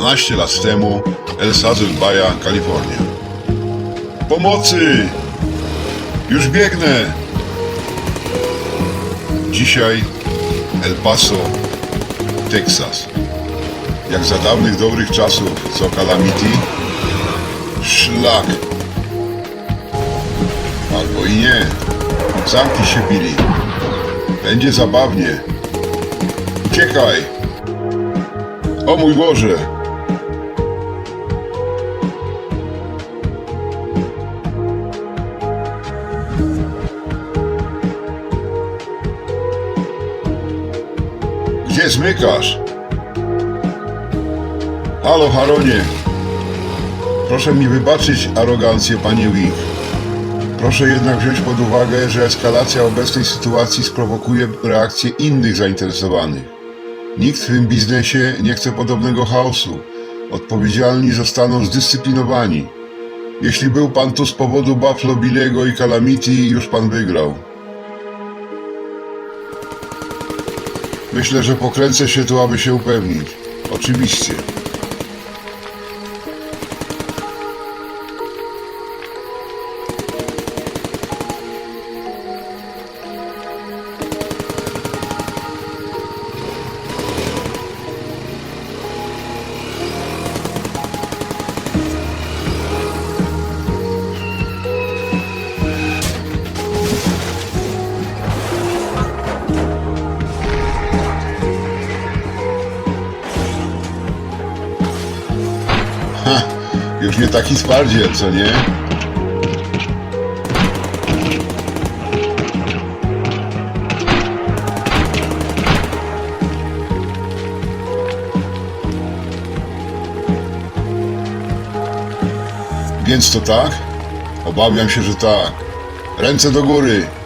12 lat temu El Saddle Baya, Kalifornia. Pomocy! Już biegnę! Dzisiaj El Paso, Teksas. Jak za dawnych dobrych czasów, co Calamity? Szlak! Albo i nie. Zamknij się, Billy. Będzie zabawnie. Uciekaj! O mój Boże! Gdzie zmykasz? Halo, Haronie. Proszę mi wybaczyć arogancję, panie Wick. Proszę jednak wziąć pod uwagę, że eskalacja obecnej sytuacji sprowokuje reakcję innych zainteresowanych. Nikt w tym biznesie nie chce podobnego chaosu. Odpowiedzialni zostaną zdyscyplinowani. Jeśli był pan tu z powodu Buffalo Billego i Calamity, już pan wygrał. Myślę, że pokręcę się tu, aby się upewnić. Oczywiście. Już nie taki twardziel, co nie? Więc to tak? Obawiam się, że tak. Ręce do góry.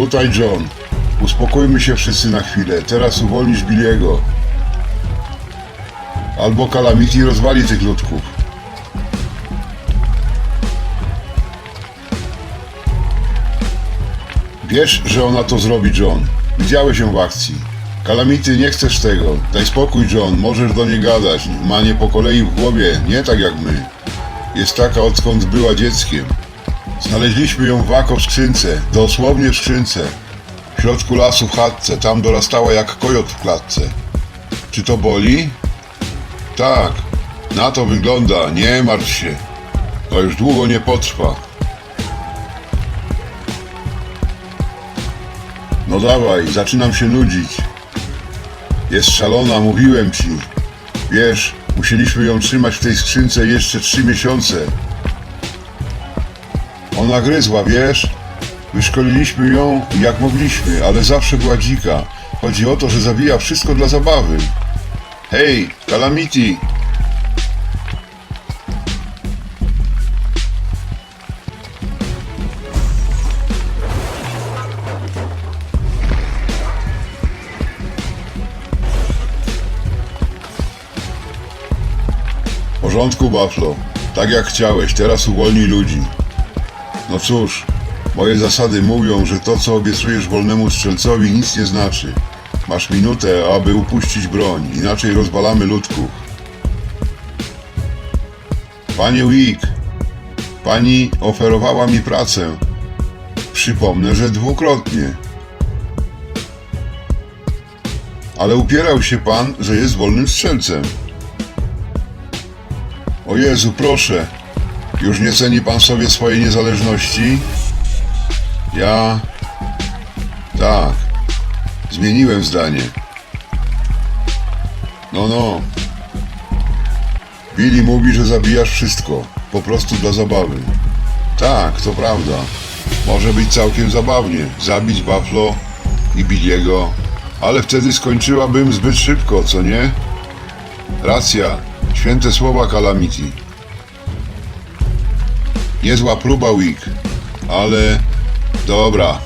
Tutaj John. Uspokójmy się wszyscy na chwilę. Teraz uwolnisz Billiego. Albo Calamity rozwali tych ludków. Wiesz, że ona to zrobi, John. Widziałeś ją w akcji. Calamity, nie chcesz tego. Daj spokój, John. Możesz do niej gadać. Ma nie po kolei w głowie. Nie tak jak my. Jest taka, odkąd była dzieckiem. Znaleźliśmy ją w Wako w skrzynce, dosłownie w skrzynce. W środku lasu w chatce, tam dorastała jak kojot w klatce. Czy to boli? Tak, na to wygląda, nie martw się. To już długo nie potrwa. No dawaj, zaczynam się nudzić. Jest szalona, mówiłem ci. Wiesz, musieliśmy ją trzymać w tej skrzynce jeszcze trzy miesiące. Ona gryzła, wiesz? Wyszkoliliśmy ją jak mogliśmy, ale zawsze była dzika. Chodzi o to, że zabija wszystko dla zabawy. Hej, Calamity! W porządku, Buffalo. Tak jak chciałeś, teraz uwolnij ludzi. No cóż, moje zasady mówią, że to, co obiecujesz wolnemu strzelcowi, nic nie znaczy. Masz minutę, aby upuścić broń, inaczej rozwalamy ludków. Panie Wick, pani oferowała mi pracę. Przypomnę, że dwukrotnie. Ale upierał się pan, że jest wolnym strzelcem. O Jezu, proszę, już nie ceni pan sobie swojej niezależności? Ja. Tak. Zmieniłem zdanie. No, no. Billy mówi, że zabijasz wszystko. Po prostu dla zabawy. Tak, to prawda. Może być całkiem zabawnie. Zabić Buffalo i Billiego. Ale wtedy skończyłabym zbyt szybko, co nie? Racja. Święte słowa Calamity. Niezła próba, Wick, ale dobra.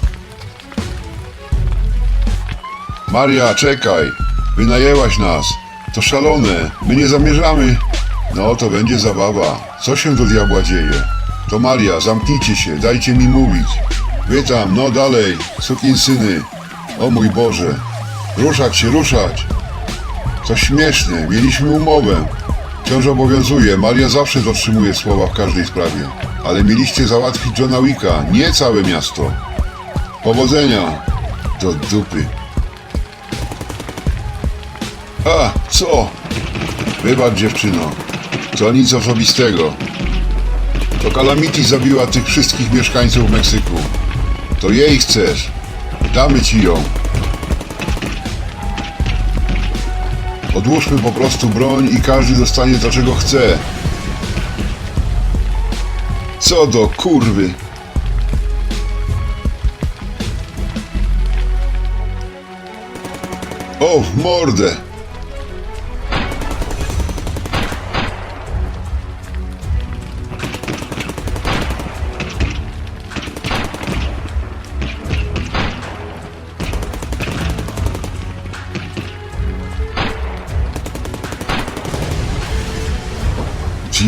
Maria, czekaj. Wynajęłaś nas. To szalone. My nie zamierzamy. No, to będzie zabawa. Co się do diabła dzieje? To Maria, zamknijcie się, dajcie mi mówić. Wy tam, no dalej, syny. O mój Boże. Ruszać się, ruszać. To śmieszne, mieliśmy umowę. Wciąż obowiązuje, Maria zawsze dotrzymuje słowa w każdej sprawie. Ale mieliście załatwić Johna Wicka, nie całe miasto. Powodzenia. Do dupy. A, co? Wybacz dziewczyno. To nic osobistego. To Calamity zabiła tych wszystkich mieszkańców Meksyku. To jej chcesz. Damy ci ją. Odłóżmy po prostu broń i każdy dostanie to, czego chce. Co do kurwy. O, w mordę.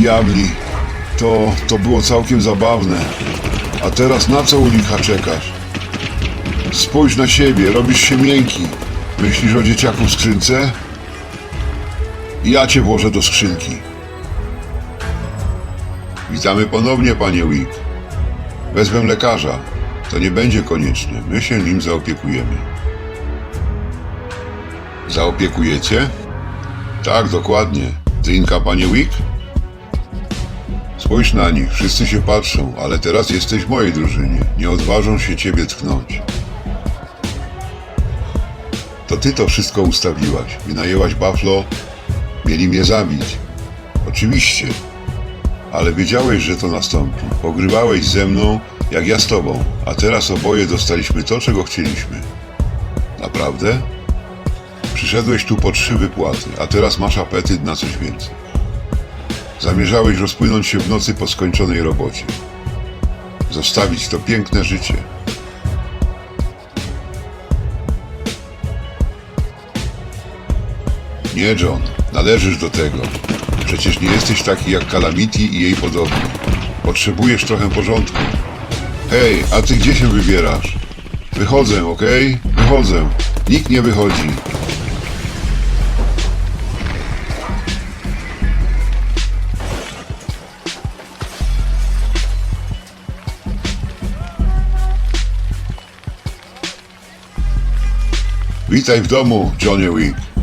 Diabli, to, to było całkiem zabawne. A teraz na co u licha czekasz? Spójrz na siebie, robisz się miękki. Myślisz o dzieciaku w skrzynce? Ja cię włożę do skrzynki. Witamy ponownie, panie Wick. Wezmę lekarza. To nie będzie konieczne. My się nim zaopiekujemy. Zaopiekujecie? Tak, dokładnie. Drinka, panie Wick? Spójrz na nich, wszyscy się patrzą, ale teraz jesteś w mojej drużynie. Nie odważą się ciebie tknąć. To ty to wszystko ustawiłaś. Wynajęłaś Buffalo, mieli mnie zabić. Oczywiście. Ale wiedziałeś, że to nastąpi. Pogrywałeś ze mną, jak ja z tobą. A teraz oboje dostaliśmy to, czego chcieliśmy. Naprawdę? Przyszedłeś tu po trzy wypłaty, a teraz masz apetyt na coś więcej. Zamierzałeś rozpłynąć się w nocy po skończonej robocie. Zostawić to piękne życie. Nie, John, należysz do tego. Przecież nie jesteś taki jak Calamity i jej podobni. Potrzebujesz trochę porządku. Hej, a ty gdzie się wybierasz? Wychodzę, okej? Wychodzę. Nikt nie wychodzi. Witaj w domu, Johnny Wick.